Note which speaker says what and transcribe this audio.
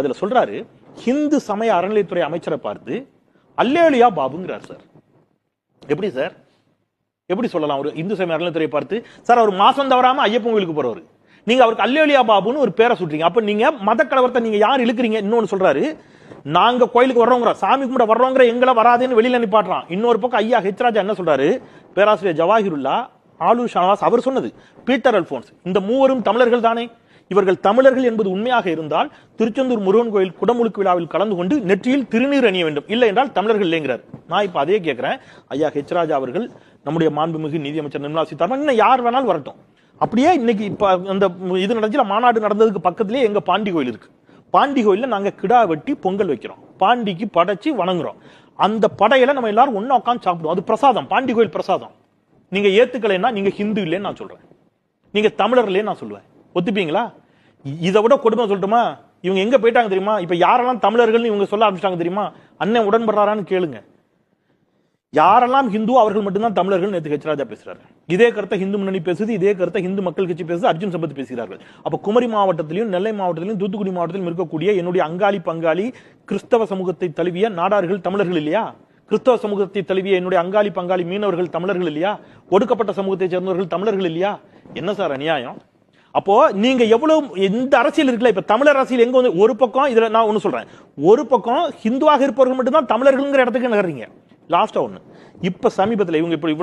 Speaker 1: அதுல சொல்றாரு ஹிந்து சமய அறநிலைத்துறை அமைச்சரை பார்த்து அல்லேலியா பாபுங்கிறார் சார். எப்படி சார்? எப்படி சொல்லலாம்? ஒரு இந்து சமய அறநிலைத்துறை பார்த்து சார் அவர் மாசம் தவறாம ஐயப்பன் கோயிலுக்கு போறவர். நீங்க அவருக்கு அல்லேலியா பாபுன்னு ஒரு பேரை சுட்டுறீங்க. அப்ப நீங்க மத கலவரத்தை நீங்க யார் இழுக்கிறீங்க? இன்னொன்னு சொல்றாரு நாங்க கோயிலுக்கு வர்றோங்கிற சாமி கும்பிட வர்றோங்கிற எங்களை வராதுன்னு வெளியில நிப்பாட்டுறான் இன்னொரு பக்கம் ஐயா ஹெச்ராஜா என்ன சொல்றாரு பேராசிரியர் ஜவாஹிருல்லா ஆலு ஷானவாஸ் அவர் சொன்னது பீட்டர் அல்போன்ஸ் இந்த மூவரும் தமிழர்கள் தானே. இவர்கள் தமிழர்கள் என்பது உண்மையாக இருந்தால் திருச்செந்தூர் முருகன் கோயில் குடமுழுக்கு விழாவில் கலந்து கொண்டு நெற்றியில் திருநீர் அணிய வேண்டும். இல்லை என்றால் தமிழர்கள் இல்லைங்கிறார். நான் இப்ப அதே கேட்கிறேன் ஐயா ஹெச் ராஜா அவர்கள் நம்முடைய மாண்புமிகு நிதியமைச்சர் நிர்மலா சீதாராமன் இன்னும் யார் வேணாலும் வரட்டும். அப்படியே இன்னைக்கு இப்ப அந்த இது நடந்துச்சு மாநாடு நடந்ததுக்கு பக்கத்திலேயே எங்க பாண்டி கோயில் இருக்கு. பாண்டி கோயில்ல நாங்க கிடா வெட்டி பொங்கல் வைக்கிறோம். பாண்டிக்கு படைச்சு வணங்குறோம். அந்த படையில நம்ம எல்லாரும் ஒன்றா உட்காந்து சாப்பிடுவோம். அது பிரசாதம். பாண்டி கோயில் பிரசாதம். நீங்க ஏத்துக்கலைன்னா நீங்க ஹிந்து இல்லைன்னு நான் சொல்றேன். நீங்க தமிழர்லேயே நான் சொல்லுவேன். ஒத்துப்பீங்களா? இதை விட கொடுமை சொல்லட்டுமா? இவங்க எங்க போயிட்டாங்க தெரியுமா? இப்ப யாரெல்லாம் தமிழர்கள்னு இவங்க சொல்ல ஆரம்பிச்சிட்டாங்க தெரியுமா? அண்ணன் உடன்படுறாரான்னு கேளுங்க. யாரெல்லாம் ஹிந்து அவர்கள் மட்டும்தான் தமிழர்கள் நேற்று ஹெச்ராஜா பேசுறாரு. இதே கருத்தை ஹிந்து முன்னணி பேசுது இதே கருத்தை ஹிந்து மக்கள் கட்சி பேசுது அர்ஜுன் சம்பத் பேசுகிறார்கள். அப்ப குமரி மாவட்டத்திலையும் நெல்லை மாவட்டத்திலும் தூத்துக்குடி மாவட்டத்திலும் இருக்கக்கூடிய என்னுடைய அங்காளி பங்காளி கிறிஸ்தவ சமூகத்தை தழுவிய நாடார்கள் தமிழர்கள் இல்லையா? கிறிஸ்தவ சமூகத்தை தழுவிய என்னுடைய அங்காளி பங்காளி மீனவர்கள் தமிழர்கள் இல்லையா? ஒடுக்கப்பட்ட சமூகத்தை சேர்ந்தவர்கள் தமிழர்கள் இல்லையா? என்ன சார் அநியாயம்? அப்போ நீங்க எவ்வளவு எந்த அரசியல் இருக்குல்ல இப்ப தமிழர் அரசியல் எங்க வந்து ஒரு பக்கம் இதுல நான் ஒண்ணு சொல்றேன். ஒரு பக்கம் ஹிந்துவாக இருப்பவர்கள் மட்டும்தான் தமிழர்கள்ங்கிற இடத்துக்கு நகர்றீங்க. லாஸ்டா ஒண்ணு. இப்ப சமீபத்தில் இவங்க இப்படி